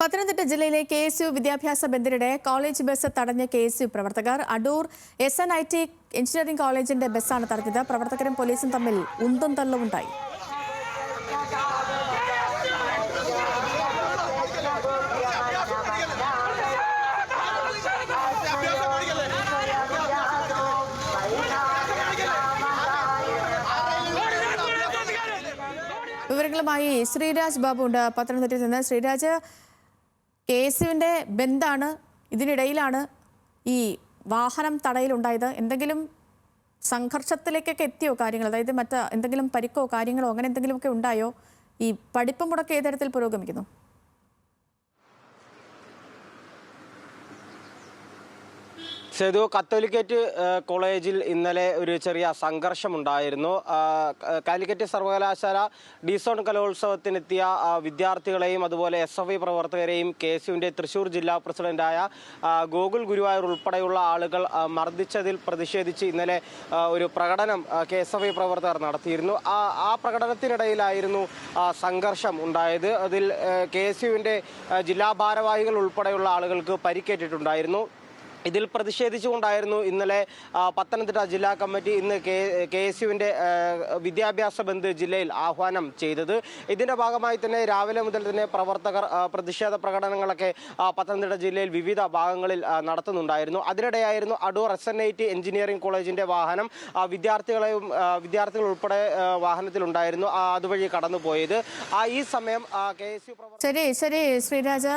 പത്തനംതിട്ട ജില്ലയിലെ K S U വിദ്യാഭ്യാസ ബന്ദിനിടെ കോളേജ് ബസ് തടഞ്ഞ കെ എസ് യു പ്രവർത്തകർ. Adoor S N I T engineering കോളേജിന്റെ ബസ്സാണ് തടഞ്ഞത്. പ്രവർത്തകരും പോലീസും തമ്മിൽ ഉന്തും തള്ളും ഉണ്ടായി. വിവരങ്ങളുമായി ശ്രീരാജ് ബാബു ഉണ്ട് പത്തനംതിട്ടയിൽ നിന്ന്. ശ്രീരാജ് കെ ബന്ധാണ് ഇതിനിടയിലാണ് ഈ വാഹനം തടയിലുണ്ടായത്. എന്തെങ്കിലും സംഘർഷത്തിലേക്കൊക്കെ എത്തിയോ കാര്യങ്ങൾ? അതായത് മറ്റ് എന്തെങ്കിലും പരിക്കോ കാര്യങ്ങളോ അങ്ങനെ എന്തെങ്കിലുമൊക്കെ ഉണ്ടായോ? ഈ പഠിപ്പ് മുടക്ക് ഏതരത്തിൽ പുരോഗമിക്കുന്നു? സേതു കത്തോലിക്കറ്റ് കോളേജിൽ ഇന്നലെ ഒരു ചെറിയ സംഘർഷമുണ്ടായിരുന്നു. കാലിക്കറ്റ് സർവകലാശാല ഡിസോൺ കലോത്സവത്തിനെത്തിയ വിദ്യാർത്ഥികളെയും അതുപോലെ എസ് എഫ് ഐ പ്രവർത്തകരെയും കെ എസ് യുവിന്റെ തൃശൂർ ജില്ലാ പ്രസിഡന്റായ ഗോകുൽ ഗുരുവായൂർ ഉൾപ്പെടെയുള്ള ആളുകൾ മർദ്ദിച്ചതിൽ പ്രതിഷേധിച്ച് ഇന്നലെ ഒരു പ്രകടനം കെ എസ് എഫ് ഐ പ്രവർത്തകർ നടത്തിയിരുന്നു. ആ പ്രകടനത്തിനിടയിലായിരുന്നു സംഘർഷം ഉണ്ടായത്. അതിൽ കെ എസ് യുവിന്റെ ജില്ലാ ഭാരവാഹികൾ ഉൾപ്പെടെയുള്ള ആളുകൾക്ക് പരിക്കേറ്റിട്ടുണ്ടായിരുന്നു. ഇതിൽ പ്രതിഷേധിച്ചുകൊണ്ടായിരുന്നു ഇന്നലെ പത്തനംതിട്ട ജില്ലാ കമ്മിറ്റി ഇന്ന് കെ കെ എസ് യുവിന്റെ വിദ്യാഭ്യാസ ബന്ദ് ജില്ലയിൽ ആഹ്വാനം ചെയ്തത്. ഇതിന്റെ ഭാഗമായി തന്നെ രാവിലെ മുതൽ തന്നെ പ്രവർത്തകർ പ്രതിഷേധ പ്രകടനങ്ങളൊക്കെ പത്തനംതിട്ട ജില്ലയിൽ വിവിധ ഭാഗങ്ങളിൽ നടത്തുന്നുണ്ടായിരുന്നു. അതിനിടെയായിരുന്നു Adoor S N I T engineering കോളേജിന്റെ വാഹനം വിദ്യാർത്ഥികളെയും വിദ്യാർത്ഥികൾ ഉൾപ്പെടെ വാഹനത്തിലുണ്ടായിരുന്നു. അതുവഴി കടന്നുപോയത്. ഈ സമയം കെ എസ് യു ശരി ശരി ശ്രീരാജ്.